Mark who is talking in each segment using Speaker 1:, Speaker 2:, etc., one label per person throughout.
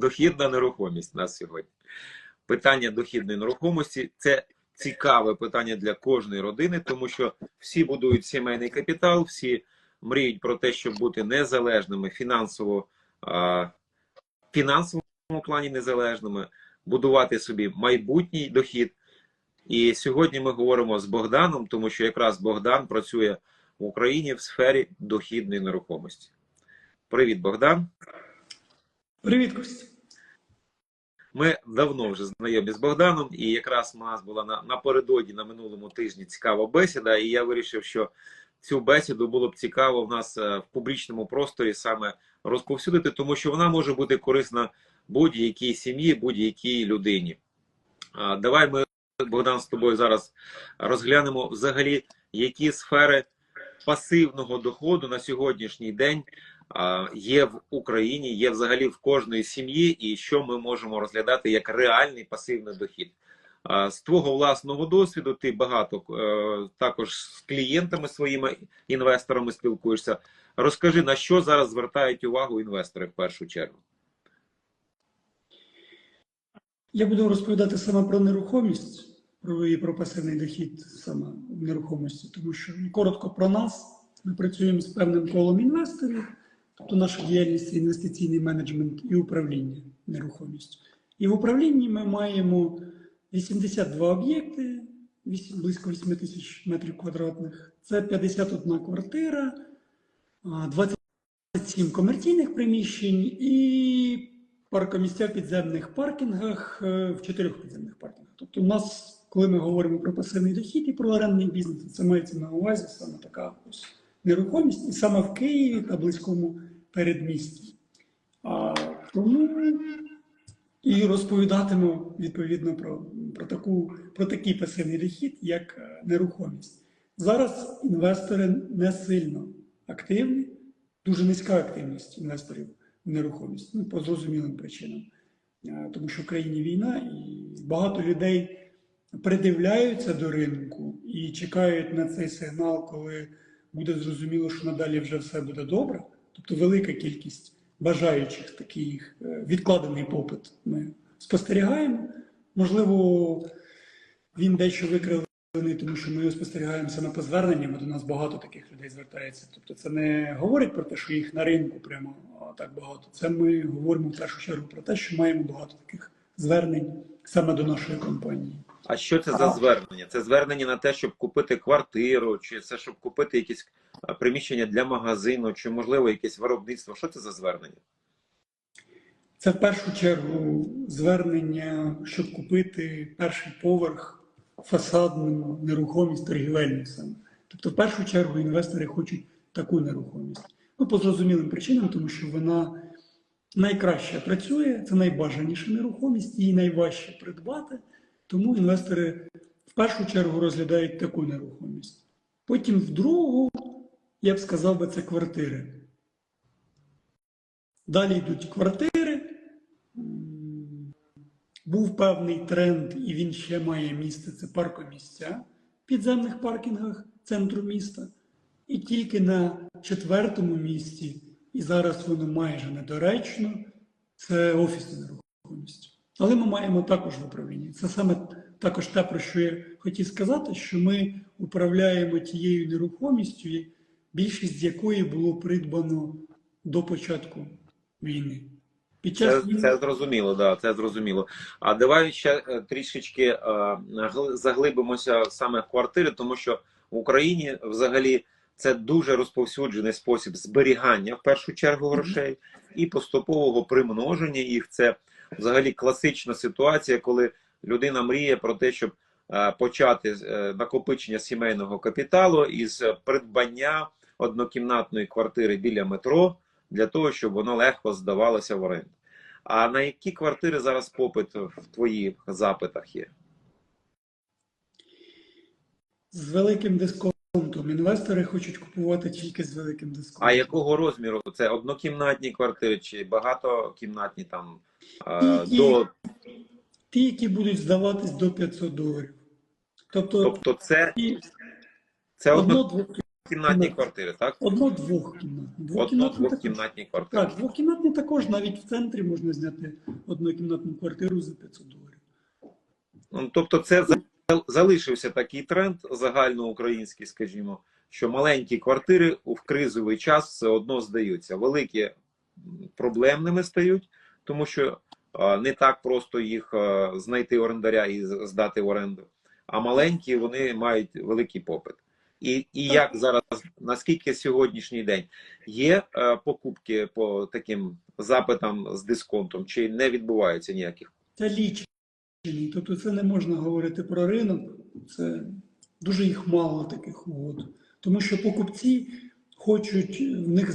Speaker 1: дохідна нерухомість у нас сьогодні. Питання дохідної нерухомості це цікаве питання для кожної родини, тому що всі будують сімейний капітал, всі мріють про те, щоб бути незалежними фінансово, в фінансовому плані незалежними, будувати собі майбутній дохід. І сьогодні ми говоримо з Богданом, тому що якраз Богдан працює в Україні в сфері дохідної нерухомості. Привіт, Богдан.
Speaker 2: Привіт, Костя.
Speaker 1: Ми давно вже знайомі з Богданом, і якраз у нас була на, напередодні на минулому тижні цікава бесіда, і я вирішив, що цю бесіду було б цікаво в нас е, в публічному просторі саме розповсюдити, тому що вона може бути корисна будь-якій сім'ї, будь-якій людині. Давай ми, Богдан, з тобою зараз розглянемо взагалі, які сфери пасивного доходу на сьогоднішній день є в Україні, є взагалі в кожної сім'ї, і що ми можемо розглядати як реальний пасивний дохід. З твого власного досвіду ти багато е, також з клієнтами своїми інвесторами спілкуєшся. Розкажи, на що зараз звертають увагу інвестори в першу чергу?
Speaker 2: Я буду розповідати саме про нерухомість, про і про пасивний дохід саме в нерухомості, тому що коротко про нас. Ми працюємо з певним колом інвесторів, тобто наша діяльність інвестиційний менеджмент і управління нерухомістю. І в управлінні ми маємо 82 об'єкти, близько 8 тисяч метрів квадратних. Це 51 квартира, а, 27 комерційних приміщень і паркомістя в підземних паркінгах е, в чотирьох підземних паркінгах. Тобто, у нас, коли ми говоримо про пасивний дохід і про орендний бізнес, це мається на увазі саме така ось нерухомість, і саме в Києві та близькому передмісті. А, тому і розповідатиму відповідно про, про, таку, про такий пасивний дохід, як е, нерухомість. Зараз інвестори не сильно активні, дуже низька активність інвесторів в нерухомість, ну, по зрозумілим причинам. Е, Тому що в країні війна, і багато людей придивляються до ринку і чекають на цей сигнал, коли буде зрозуміло, що надалі вже все буде добре. Тобто велика кількість бажаючих таких е, відкладений попит ми спостерігаємо. Можливо, він дещо викривлений, тому що ми спостерігаємо саме по зверненням. До нас багато таких людей звертається. Тобто, це не говорить про те, що їх на ринку прямо так багато. Це ми говоримо в першу чергу про те, що маємо багато таких звернень саме до нашої компанії.
Speaker 1: А що це за звернення? Це звернення на те, щоб купити квартиру, чи це щоб купити якісь е, приміщення для магазину, чи можливо якесь виробництво? Що це за звернення?
Speaker 2: Це в першу чергу звернення, щоб купити перший поверх фасадну нерухомість торгівельну саме. Тобто, в першу чергу інвестори хочуть таку нерухомість. Ну, по зрозумілим причинам, тому що вона найкраще працює, це найбажаніша нерухомість, її найважче придбати. Тому інвестори в першу чергу розглядають таку нерухомість. Потім в другу, я б сказав би, це квартири. Далі йдуть квартири. Був певний тренд, і він ще має місце. Це паркомісця в підземних паркінгах центру міста. І тільки на четвертому місці, і зараз воно майже недоречно, це офісна нерухомість. Але ми маємо також в управлінні. Це саме також те, про що я хотів сказати, що ми управляємо тією нерухомістю, більшість з якої було придбано до початку війни. Під
Speaker 1: Це,
Speaker 2: час війни
Speaker 1: це зрозуміло, да, це зрозуміло. А давай ще е, трішечки е, заглибимося саме в квартири, тому що в Україні взагалі це дуже розповсюджений спосіб зберігання в першу чергу грошей і поступового примноження їх. Це взагалі класична ситуація, коли людина мріє про те, щоб е, почати е, накопичення сімейного капіталу із придбання однокімнатної квартири біля метро для того, щоб воно легко здавалося в оренду. А на які квартири зараз попит в твоїх запитах є?
Speaker 2: з великим дисконтом. Інвестори хочуть купувати тільки з великим дисконтом.
Speaker 1: А якого розміру? Це однокімнатні квартири чи багатокімнатні там е,
Speaker 2: І-
Speaker 1: до
Speaker 2: Ті, які будуть здаватись до 500 доларів. Тобто,
Speaker 1: тобто це, це однокімнатні квартири, так?
Speaker 2: одно-двохкімнатні.
Speaker 1: Одну
Speaker 2: Двокімнатну також.
Speaker 1: двохкімнатні квартири.
Speaker 2: Так, двокімнатні також навіть в центрі можна зняти однокімнатну квартиру за 500 доларів.
Speaker 1: Ну, тобто, це залишився такий тренд загальноукраїнський, скажімо, що маленькі квартири в кризовий час все одно здаються. Великі проблемними стають, тому що не так просто їх знайти орендаря і здати в оренду. А маленькі вони мають великий попит. І, і як зараз, наскільки сьогоднішній день є покупки по таким запитам з дисконтом, чи не відбувається ніяких?
Speaker 2: Це лічені. Тобто це не можна говорити про ринок, це дуже їх мало таких угод. Тому що покупці хочуть, в них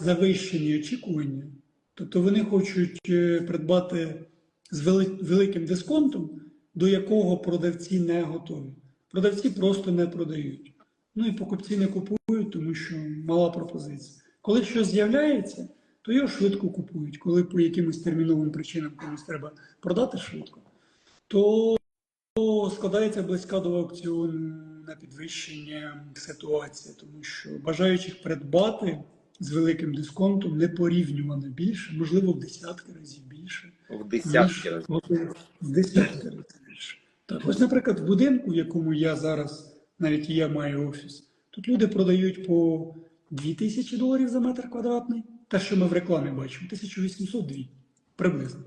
Speaker 2: завищені очікування. Тобто вони хочуть е, придбати з великим дисконтом, до якого продавці не готові. Продавці просто не продають. Ну і покупці не купують, тому що мала пропозиція. Коли щось з'являється, то його швидко купують. Коли по якимось терміновим причинам комусь треба продати швидко, то складається близька до аукціону на підвищення ситуації, тому що бажаючих придбати з великим дисконтом непорівнювано більше, можливо, в десятки разів більше.
Speaker 1: В десятки разів.
Speaker 2: В десятки разів більше. Так, ось, наприклад, в будинку, в якому я зараз, навіть я маю офіс, тут люди продають по 2000 доларів за метр квадратний. Те, що ми в рекламі бачимо, 1802 приблизно.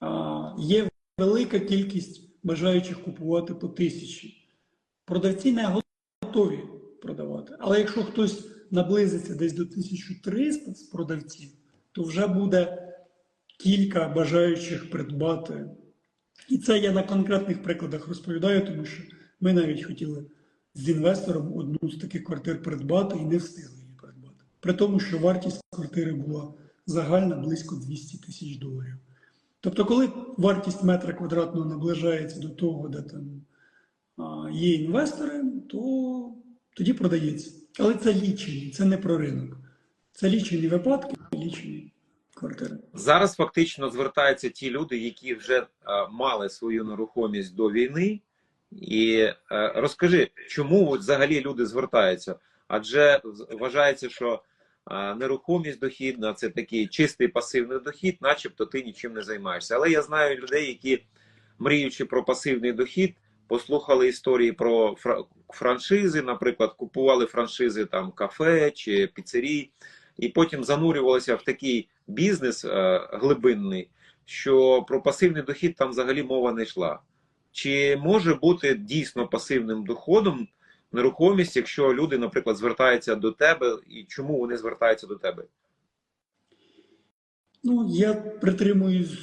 Speaker 2: А, є велика кількість бажаючих купувати по тисячі. Продавці не готові продавати. Але якщо хтось наблизиться десь до 1300 з продавців, то вже буде кілька бажаючих придбати. І це я на конкретних прикладах розповідаю, тому що ми навіть хотіли з інвестором одну з таких квартир придбати і не встигли її придбати. При тому, що вартість квартири була загальна близько 200 тисяч доларів. Тобто, коли вартість метра квадратного наближається до того, де там є інвестори, то тоді продається. Але це лічені, це не про ринок. Це лічені випадки, лічені квартири.
Speaker 1: Зараз фактично звертаються ті люди, які вже е, мали свою нерухомість до війни. І е, розкажи, чому взагалі люди звертаються? Адже вважається, що нерухомість дохідна це такий чистий пасивний дохід, начебто ти нічим не займаєшся. Але я знаю людей, які, мріючи про пасивний дохід, послухали історії про франшизи, наприклад, купували франшизи там кафе чи піцерій, і потім занурювалися в такий бізнес е, глибинний, що про пасивний дохід там взагалі мова не йшла. Чи може бути дійсно пасивним доходом нерухомість, якщо люди, наприклад, звертаються до тебе, і чому вони звертаються до тебе?
Speaker 2: Ну, я притримуюсь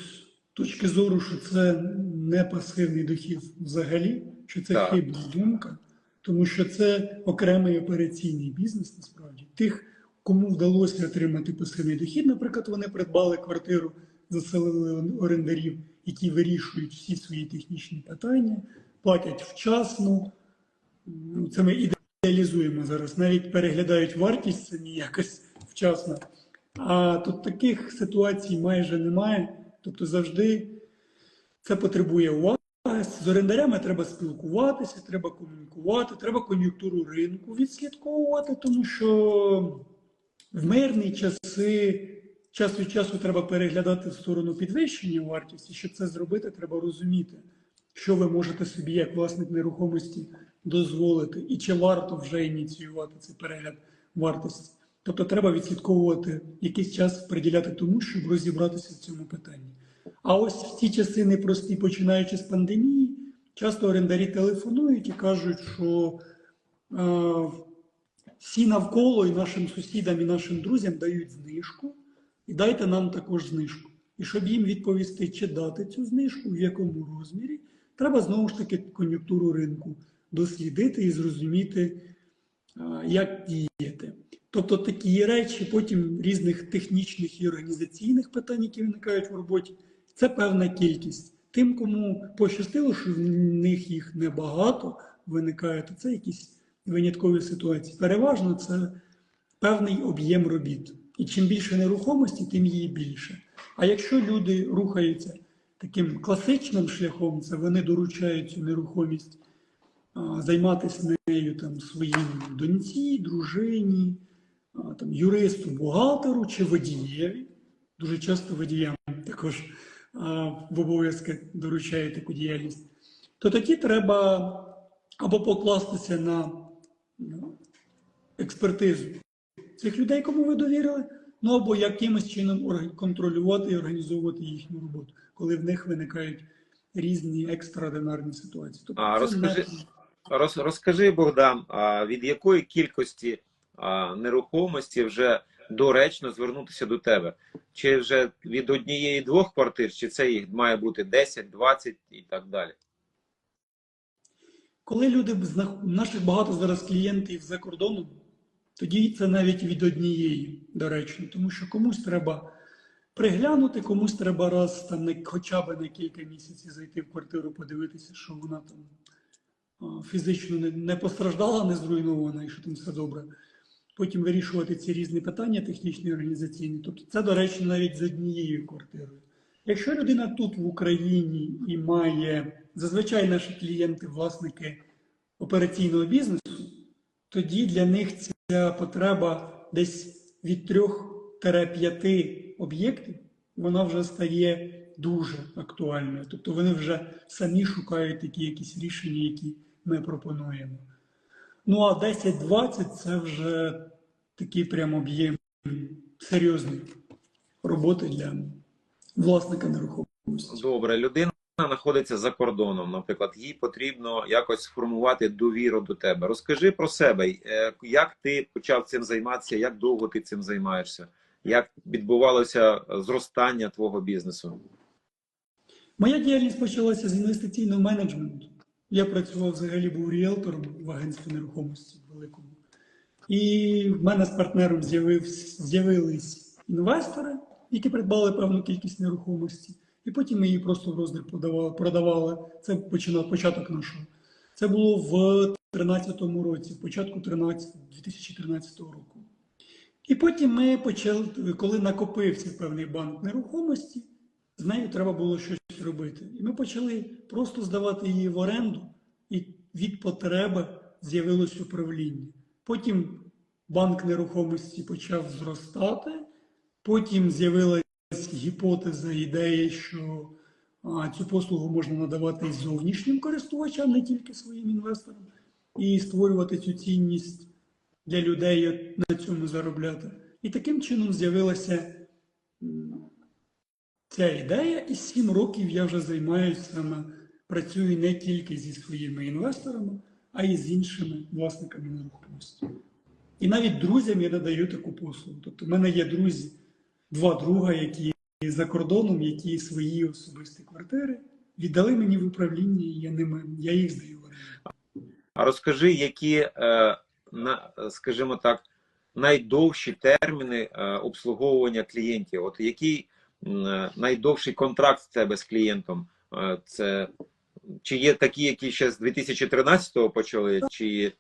Speaker 2: точки зору, що це не пасивний дохід взагалі, що це
Speaker 1: Так.
Speaker 2: хибна думка, тому що це окремий операційний бізнес насправді. Тих, кому вдалося отримати пасивний дохід, наприклад, вони придбали квартиру, заселили орендарів, які вирішують всі свої технічні питання, платять вчасно. Ну, Це ми ідеалізуємо зараз. Навіть переглядають вартість самі якось вчасно. А тут таких ситуацій майже немає. Тобто завжди це потребує уваги. З орендарями треба спілкуватися, треба комунікувати, треба кон'юнктуру ринку відслідковувати, тому що в мирні часи час від часу треба переглядати в сторону підвищення вартості. Щоб це зробити, треба розуміти, що ви можете собі як власник нерухомості дозволити, і чи варто вже ініціювати цей перегляд вартості. Тобто треба відслідковувати якийсь час приділяти тому, щоб розібратися в цьому питанні. А ось в ті часи непрості, починаючи з пандемії, часто орендарі телефонують і кажуть, що е, всі навколо і нашим сусідам, і нашим друзям дають знижку, і дайте нам також знижку. І щоб їм відповісти, чи дати цю знижку, в якому розмірі, треба знову ж таки кон'юнктуру ринку дослідити і зрозуміти, як діяти. Тобто такі речі, потім різних технічних і організаційних питань, які виникають в роботі, це певна кількість. Тим, кому пощастило, що в них їх небагато виникає, то це якісь виняткові ситуації. Переважно це певний об'єм робіт. І чим більше нерухомості, тим її більше. А якщо люди рухаються таким класичним шляхом, це вони доручають цю нерухомість займатися нею там своїм доньці, дружині, там, юристу, бухгалтеру чи водієві. Дуже часто водіям також в обов'язки доручають таку діяльність. То тоді треба або покластися на ну, експертизу цих людей, кому ви довірили, ну або якимось чином контролювати і організовувати їхню роботу, коли в них виникають різні екстраординарні ситуації. Тобто
Speaker 1: А, розкажи-
Speaker 2: не-
Speaker 1: Роз, розкажи, Богдан, від якої кількості нерухомості вже доречно звернутися до тебе? Чи вже від однієї двох квартир, чи це їх має бути 10, 20 і так далі?
Speaker 2: Коли люди наших багато зараз клієнтів за кордоном, тоді це навіть від однієї доречно, тому що комусь треба приглянути, комусь треба раз там хоча б на кілька місяців зайти в квартиру, подивитися, що вона там фізично не, постраждала, не зруйнована, і що там все добре. Потім вирішувати ці різні питання технічні, і організаційні. Тобто це доречно навіть з однією квартирою. Якщо людина тут в Україні і має зазвичай наші клієнти, власники операційного бізнесу, тоді для них ця потреба десь від 3-5 об'єктів вона вже стає дуже актуальною. Тобто вони вже самі шукають такі якісь рішення, які ми пропонуємо. Ну а 10-20 це вже такий прям об'єм серйозний роботи для власника нерухомості.
Speaker 1: Добре, людина знаходиться за кордоном, наприклад, їй потрібно якось сформувати довіру до тебе. Розкажи про себе, е, як ти почав цим займатися, як довго ти цим займаєшся, як відбувалося зростання твого бізнесу?
Speaker 2: Моя діяльність почалася з інвестиційного менеджменту. Я працював взагалі був ріелтором в агентстві нерухомості великому. І в мене з партнером з'явились інвестори, які придбали певну кількість нерухомості. І потім ми її просто в роздріб продавали. продавали. Це починав початок нашого. Це було в 2013 році, початку 13, 2013 року. І потім ми почали, коли накопився певний банк нерухомості, з нею треба було щось робити. І ми почали просто здавати її в оренду, і від потреби з'явилось управління. Потім банк нерухомості почав зростати, потім з'явилась гіпотеза, ідея, що цю послугу можна надавати і зовнішнім користувачам, не тільки своїм інвесторам, і створювати цю цінність для людей, на цьому заробляти. І таким чином з'явилася ця ідея, і сім років я вже займаюся працюю не тільки зі своїми інвесторами, а й з іншими власниками нерухомості. І навіть друзям я надаю таку послугу. Тобто, в мене є друзі, два друга, які за кордоном, які свої особисті квартири віддали мені в управління, і я ними я їх здаю.
Speaker 1: А розкажи, які, е, скажімо так, найдовші терміни е, обслуговування клієнтів? От який найдовший контракт в тебе з клієнтом? Е, Це чи є такі, які ще з 2013-го почали, чи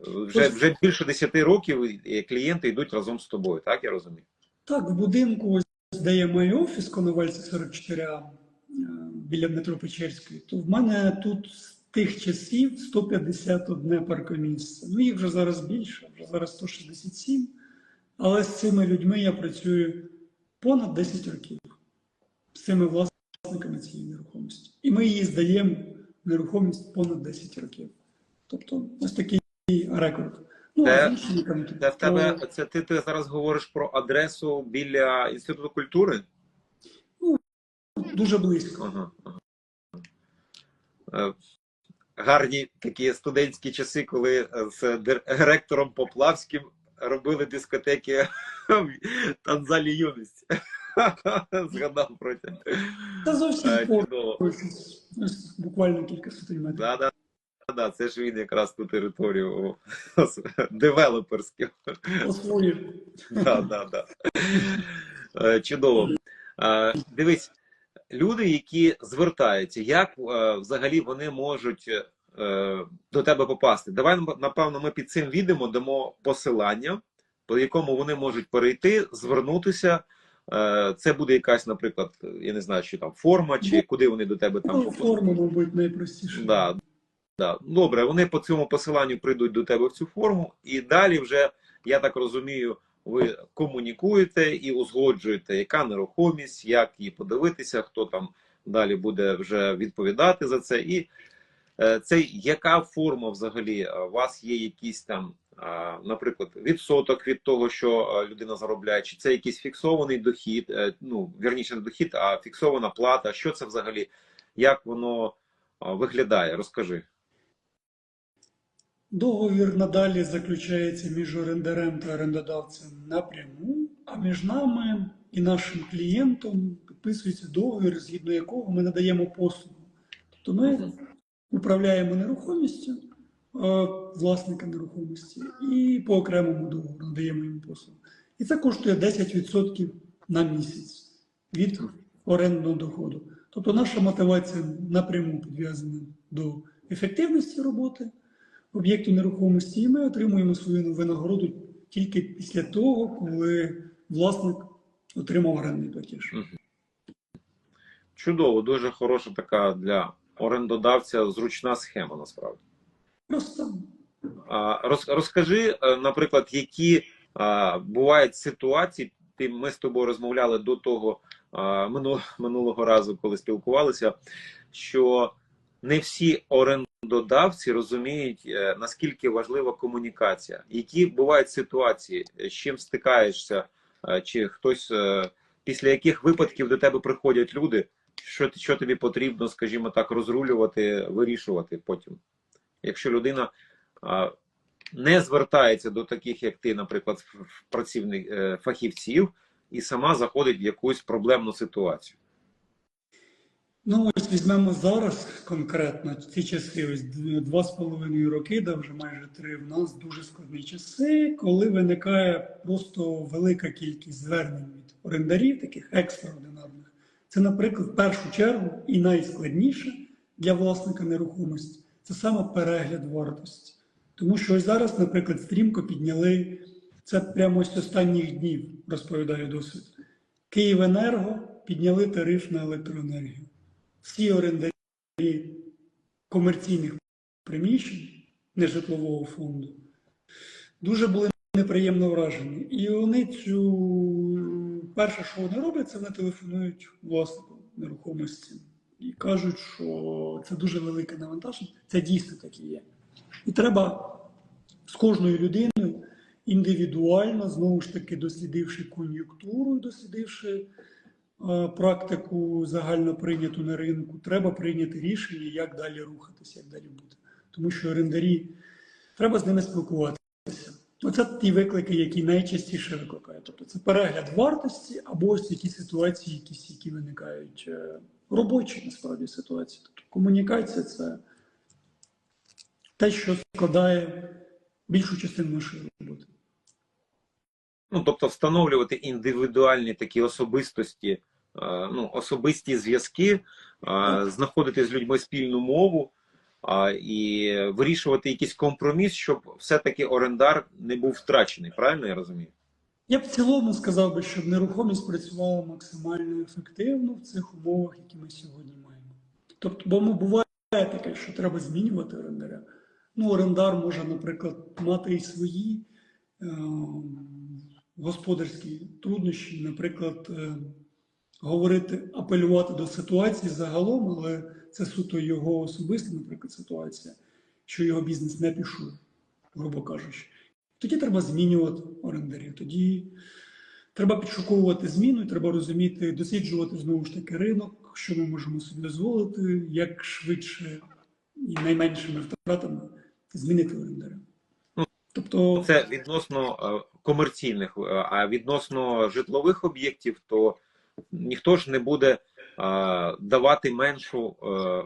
Speaker 1: вже, вже більше 10 років клієнти йдуть разом з тобою, так я розумію?
Speaker 2: Так, в будинку, ось, де я маю офіс, Коновальця 44А, е, біля метро Печерської, то в мене тут з тих часів 151 паркомісце. Ну, їх вже зараз більше, вже зараз 167. Але з цими людьми я працюю понад 10 років, з цими власниками цієї нерухомості. І ми її здаємо нерухомість понад 10 років. Тобто, ось такий рекорд. Ну, там,
Speaker 1: Це в тебе це ти, ти зараз говориш про адресу біля інституту культури?
Speaker 2: дуже близько.
Speaker 1: Ага, ага. Е, Гарні такі студентські часи, коли з дир- ректором Поплавським робили дискотеки танзалі юності. Згадав про це.
Speaker 2: Та зовсім буквально кілька сотень метрів.
Speaker 1: Да, да, да, це ж він якраз ту територію девелоперську. Да, да, да. Е, Чудово. Е, Дивись, люди, які звертаються, як е, взагалі вони можуть до тебе попасти? Давай напевно ми під цим відео дамо посилання, по якому вони можуть перейти, звернутися. Е, Це буде якась, наприклад, я не знаю, що там форма, чи куди вони до тебе там
Speaker 2: Ну, форма, мабуть, найпростіше.
Speaker 1: Да, да. Добре, вони по цьому посиланню прийдуть до тебе в цю форму, і далі вже я так розумію, ви комунікуєте і узгоджуєте, яка нерухомість, як її подивитися, хто там далі буде вже відповідати за це. І е, це яка форма взагалі? Е, У вас є якісь там, наприклад, відсоток від того, що людина заробляє, чи це якийсь фіксований дохід, е, ну вірніше не дохід, а фіксована плата. Що це взагалі? Як воно виглядає? Розкажи.
Speaker 2: Договір надалі заключається між орендарем та орендодавцем напряму, а між нами і нашим клієнтом підписується договір, згідно якого ми надаємо послугу. Тобто ми управляємо нерухомістю власника нерухомості і по окремому договору надаємо йому послугу. І це коштує 10% на місяць від орендного доходу. Тобто наша мотивація напряму підв'язана до ефективності роботи об'єкту нерухомості, і ми отримуємо свою винагороду тільки після того, коли власник отримав орендний платіж.
Speaker 1: Чудово, дуже хороша така для орендодавця зручна схема насправді.
Speaker 2: Просто
Speaker 1: роз, розкажи, е, наприклад, які бувають ситуації. Ти ми з тобою розмовляли до того минулого, разу, коли спілкувалися, що не всі орендодавці розуміють, е, наскільки важлива комунікація. Які бувають ситуації, з чим стикаєшся, е, чи хтось після яких випадків до тебе приходять люди, що, що тобі потрібно, скажімо так, розрулювати, вирішувати потім. Якщо людина не звертається до таких, як ти, наприклад, працівник е, фахівців, і сама заходить в якусь проблемну ситуацію.
Speaker 2: ну ось візьмемо зараз конкретно ці часи, ось два з половиною роки, да вже майже три. В нас дуже складні часи, коли виникає просто велика кількість звернень від орендарів, таких екстраординарних. Це, наприклад, в першу чергу і найскладніше для власника нерухомості це саме перегляд вартості. Тому що ось зараз, наприклад, стрімко підняли це прямо з останніх днів, розповідаю досвід. Київенерго підняли тариф на електроенергію. Всі орендарі комерційних приміщень нежитлового фонду дуже були неприємно вражені. І вони цю перше, що вони роблять, це вони телефонують власнику нерухомості і кажуть, що це дуже велике навантаження. Це дійсно так і є. І треба з кожною людиною індивідуально, знову ж таки, дослідивши кон'юнктуру, дослідивши е, практику загально прийняту на ринку, треба прийняти рішення, як далі рухатися, як далі бути. Тому що орендарі треба з ними спілкуватися. Оце ті виклики, які найчастіше викликають. Тобто це перегляд вартості або ось які ситуації, якісь, які виникають е, робочі насправді ситуації. Тобто комунікація це те, що складає більшу частину нашої роботи.
Speaker 1: Ну, тобто, встановлювати індивідуальні такі особистості, е, ну, особисті зв'язки, е, знаходити з людьми спільну мову і вирішувати якийсь компроміс, щоб все-таки орендар не був втрачений. Правильно я розумію?
Speaker 2: Я б в цілому сказав би, щоб нерухомість працювала максимально ефективно в цих умовах, які ми сьогодні маємо. Тобто, бо ну, буває таке, що треба змінювати орендаря. Ну, орендар може, наприклад, мати і свої е, господарські труднощі, наприклад, е, говорити, апелювати до ситуації загалом, але це суто його особиста, наприклад, ситуація, що його бізнес не пішов, грубо кажучи. Тоді треба змінювати орендарів. Тоді треба підшуковувати зміну, треба розуміти, досліджувати знову ж таки ринок, що ми можемо собі дозволити, як швидше і найменшими втратами змінити орендаря. Тобто,
Speaker 1: Це відносно е, комерційних, е, а відносно житлових об'єктів, то ніхто ж не буде е, давати меншу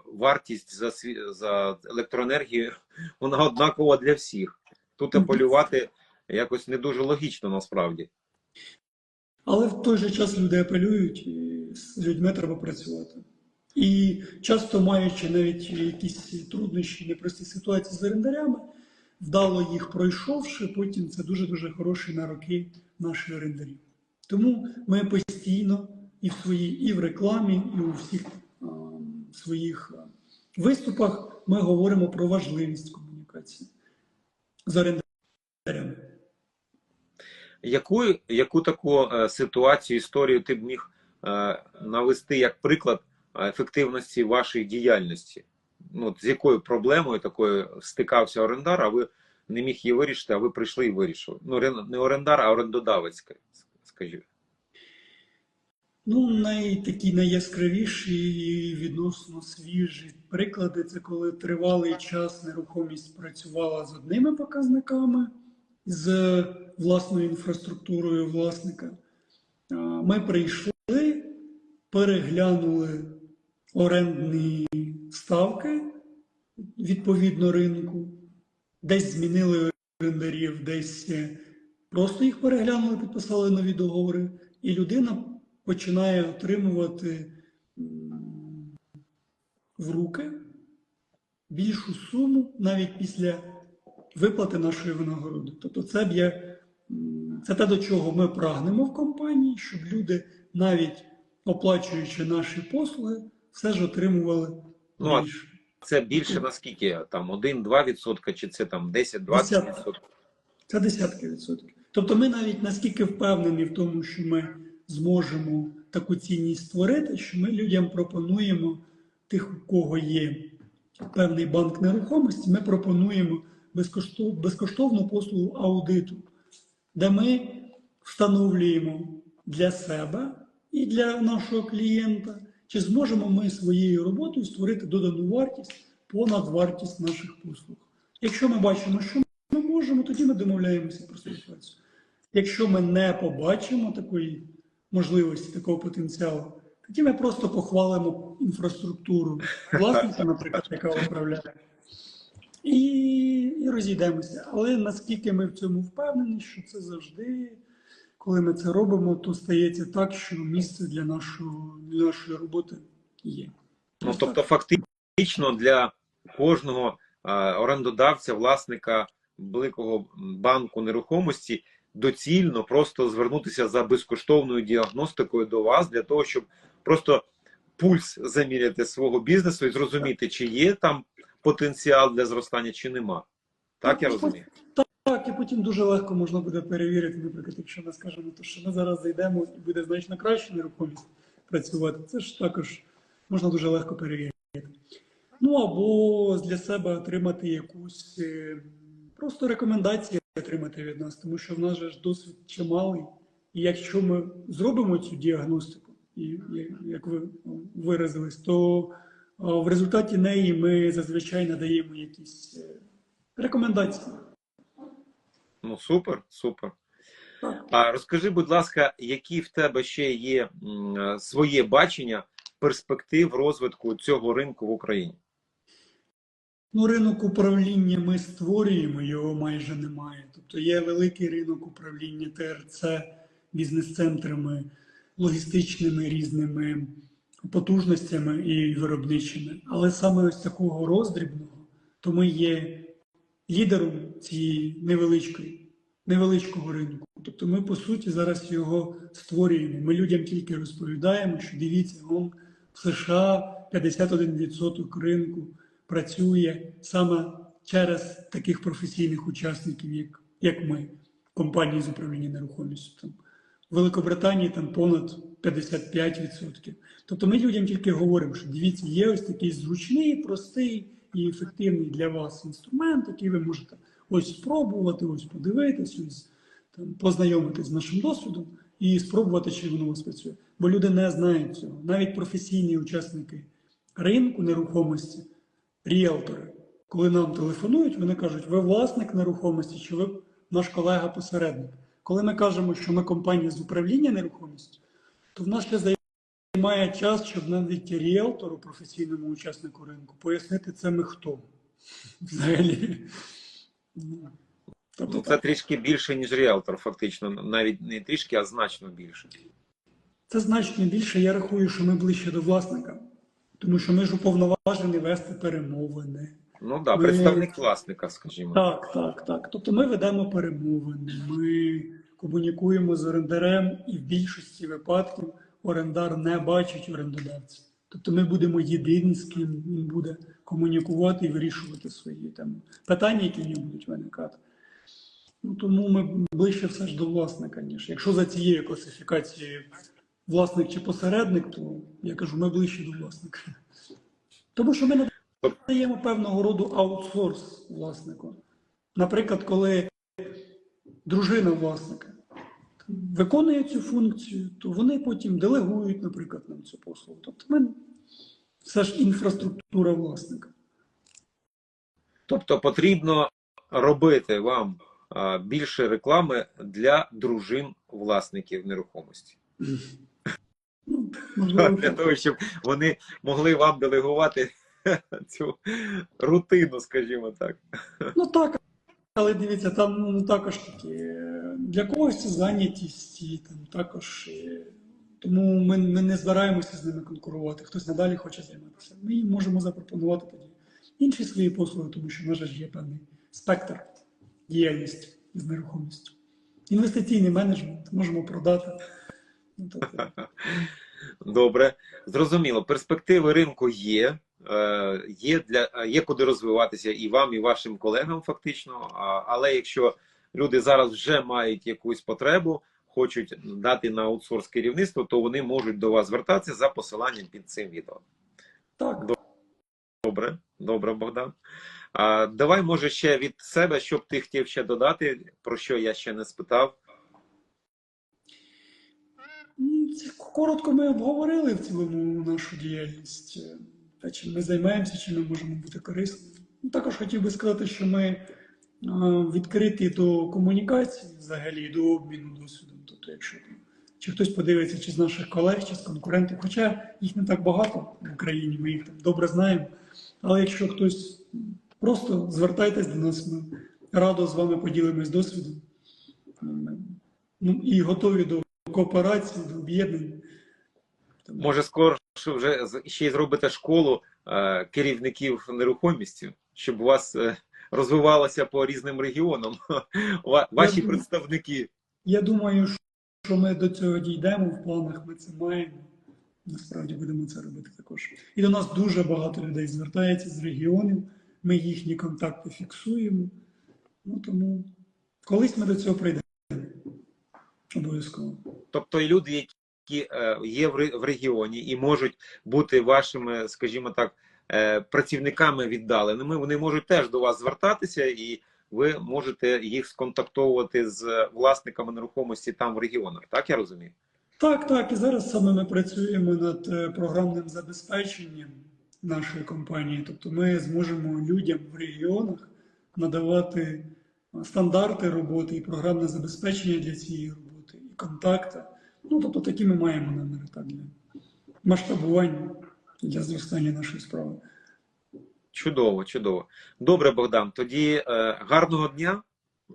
Speaker 1: вартість за за електроенергію. Вона однакова для всіх. Тут апелювати якось не дуже логічно насправді.
Speaker 2: але в той же час люди апелюють, і з людьми треба працювати. І часто маючи навіть якісь труднощі, непрості ситуації з орендарями, вдало їх пройшовши, потім це дуже-дуже хороші на роки наші орендарі. Тому ми постійно і в своїй, і в рекламі, і у всіх а, своїх виступах ми говоримо про важливість комунікації з орендарем.
Speaker 1: Яку, яку таку е, ситуацію, історію ти б міг е, навести як приклад е, ефективності вашої діяльності? Ну, з якою проблемою такою стикався орендар, а ви не міг її вирішити, а ви прийшли і вирішили? Ну, не орендар, а орендодавець, скажіть.
Speaker 2: Ну, най, такі найяскравіші і відносно свіжі приклади це коли тривалий час нерухомість працювала з одними показниками, з власною інфраструктурою власника. Ми прийшли, переглянули орендні ставки відповідно ринку, десь змінили орендарів, десь просто їх переглянули, підписали нові договори, і людина починає отримувати в руки більшу суму навіть після виплати нашої винагороди. Тобто, це б є м, це те, до чого ми прагнемо в компанії, щоб люди, навіть оплачуючи наші послуги, все ж отримували
Speaker 1: Ну,
Speaker 2: більше.
Speaker 1: Це більше наскільки? Там 1-2%, чи це там 10-20%?
Speaker 2: Це десятки відсотків. Тобто ми навіть наскільки впевнені в тому, що ми зможемо таку цінність створити, що ми людям пропонуємо тих, у кого є певний банк нерухомості, ми пропонуємо безкоштовну послугу аудиту, де ми встановлюємо для себе і для нашого клієнта, чи зможемо ми своєю роботою створити додану вартість понад вартість наших послуг. Якщо ми бачимо, що ми можемо, тоді ми домовляємося про співпрацю. Якщо ми не побачимо такої можливості, такого потенціалу, тоді ми просто похвалимо інфраструктуру власника, наприклад, яка управляє, і, і розійдемося. Але наскільки ми в цьому впевнені, що це завжди, коли ми це робимо, то стається так, що місце для, нашого, для нашої роботи є.
Speaker 1: Ну, тобто, фактично для кожного е, орендодавця, власника великого банку нерухомості доцільно просто звернутися за безкоштовною діагностикою до вас для того, щоб просто пульс заміряти свого бізнесу і зрозуміти, чи є там потенціал для зростання, чи нема. Так я розумію.
Speaker 2: Так, і потім дуже легко можна буде перевірити, наприклад, якщо ми скажемо, то що ми зараз зайдемо і буде значно краще нерухомість працювати. Це ж також можна дуже легко перевірити. Ну або для себе отримати якусь е, просто рекомендації отримати від нас, тому що в нас же ж досвід чималий. І якщо ми зробимо цю діагностику, і і, як ви виразились, то в результаті неї ми зазвичай надаємо якісь е, рекомендації.
Speaker 1: Ну супер, супер. А розкажи, будь ласка, які в тебе ще є е, своє бачення перспектив розвитку цього ринку в Україні?
Speaker 2: Ну, ринок управління ми створюємо, його майже немає. Тобто є великий ринок управління ТРЦ бізнес-центрами, логістичними різними потужностями і виробничими. Але саме ось такого роздрібного, то ми є лідером цієї невеличкої, невеличкого ринку. Тобто ми, по суті, зараз його створюємо. Ми людям тільки розповідаємо, що дивіться, он в США 51% ринку працює саме через таких професійних учасників, як, як ми, компанії з управління нерухомістю. Там, в Великобританії там понад 55%. Тобто ми людям тільки говоримо, що дивіться, є ось такий зручний, простий і ефективний для вас інструмент, який ви можете ось спробувати, ось подивитись, ось там, познайомитись з нашим досвідом і спробувати, чи воно у вас працює. Бо люди не знають цього. Навіть професійні учасники ринку нерухомості, ріелтори, коли нам телефонують, вони кажуть, ви власник нерухомості, чи ви наш колега-посередник. Коли ми кажемо, що ми компанія з управління нерухомістю, то в нас ще займає час, щоб навіть ріелтору, професійному учаснику ринку, пояснити це ми хто. Взагалі. Ну, Тобто,
Speaker 1: це трішки більше, ніж ріелтор, фактично. Навіть не трішки, а значно більше.
Speaker 2: Це значно більше. Я рахую, що ми ближче до власника, тому що ми ж уповноважені вести перемовини.
Speaker 1: Ну так, да,
Speaker 2: Ми-
Speaker 1: представник власника, скажімо.
Speaker 2: Так, так, так. Тобто ми ведемо перемовини, ми комунікуємо з орендарем, і в більшості випадків орендар не бачить орендодавця. Тобто ми будемо єдині, з ким він буде комунікувати і вирішувати свої там питання, які в нього будуть виникати. Ну, тому ми ближче все ж до власника, ніж. Якщо за цією класифікацією власник чи посередник, то я кажу, ми ближче до власника. Тому що ми надаємо певного роду аутсорс власнику. Наприклад, коли дружина власника виконує цю функцію, то вони потім делегують, наприклад, нам цю послугу. Тобто ми все ж інфраструктура власника.
Speaker 1: Тобто потрібно робити вам більше реклами для дружин власників нерухомості.
Speaker 2: Ну,
Speaker 1: Для того, щоб вони могли вам делегувати цю рутину, скажімо так.
Speaker 2: Ну так, але дивіться, там ну, також такі. е, Для когось це зайнятість, і там також. е, Тому ми, ми не збираємося з ними конкурувати. Хтось надалі хоче займатися. Ми їм можемо запропонувати тоді інші свої послуги, тому що в нас ж є певний спектр діяльності з нерухомістю. Інвестиційний менеджмент можемо продати. Ну, тобто,
Speaker 1: Добре, зрозуміло. Перспективи ринку є. е, Є для е, є куди розвиватися і вам, і вашим колегам, фактично. Але якщо люди зараз вже мають якусь потребу, хочуть дати на аутсорс керівництво, то вони можуть до вас звертатися за посиланням під цим відео.
Speaker 2: так.
Speaker 1: Добре, добре, Богдан. А, давай, може, ще від себе, що б ти хотів ще додати, про що я ще не спитав.
Speaker 2: Коротко ми обговорили в цілому нашу діяльність. е, Та чим ми займаємося, чим ми можемо бути корисними. Ну, Також хотів би сказати, що ми е, відкриті до комунікації, взагалі до обміну досвідом. Тобто, якщо чи хтось подивиться, чи з наших колег, чи з конкурентів, хоча їх не так багато в Україні, ми їх там добре знаємо. Але якщо хтось просто звертайтесь до нас, ми радо з вами поділимось досвідом. Ну, і готові до кооперації, до об'єднання.
Speaker 1: Може, скоро вже ще й зробите школу е, керівників нерухомістю, щоб у вас е, розвивалося по різним регіонам ва- ваші
Speaker 2: думаю-
Speaker 1: представники.
Speaker 2: Я думаю, що ми до цього дійдемо в планах, ми це маємо. Насправді будемо це робити також. І до нас дуже багато людей звертається з регіонів. Ми їхні контакти фіксуємо. Ну тому колись ми до цього прийдемо. Обов'язково.
Speaker 1: Тобто і люди, які е, є в регіоні і можуть бути вашими, скажімо так, е, працівниками віддаленими, вони можуть теж до вас звертатися, і ви можете їх сконтактовувати з власниками нерухомості там в регіонах. Так я розумію?
Speaker 2: Так, так. І зараз саме ми працюємо над е, програмним забезпеченням нашої компанії. Тобто ми зможемо людям в регіонах надавати стандарти роботи і програмне забезпечення для цієї контакти. Ну, тобто такі ми маємо наміри так, для масштабування, для зростання нашої справи.
Speaker 1: Чудово, чудово. Добре, Богдан. Тоді е, гарного дня,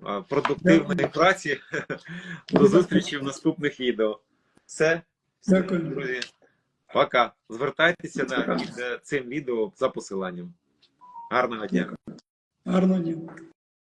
Speaker 1: е, продуктивної
Speaker 2: Дякую.
Speaker 1: праці. До зустрічі в наступних відео. Все.
Speaker 2: Дякую.
Speaker 1: Друзі. Пока. Звертайтеся на
Speaker 2: Пока.
Speaker 1: під е, цим відео за посиланням. Гарного дня.
Speaker 2: Гарного дня.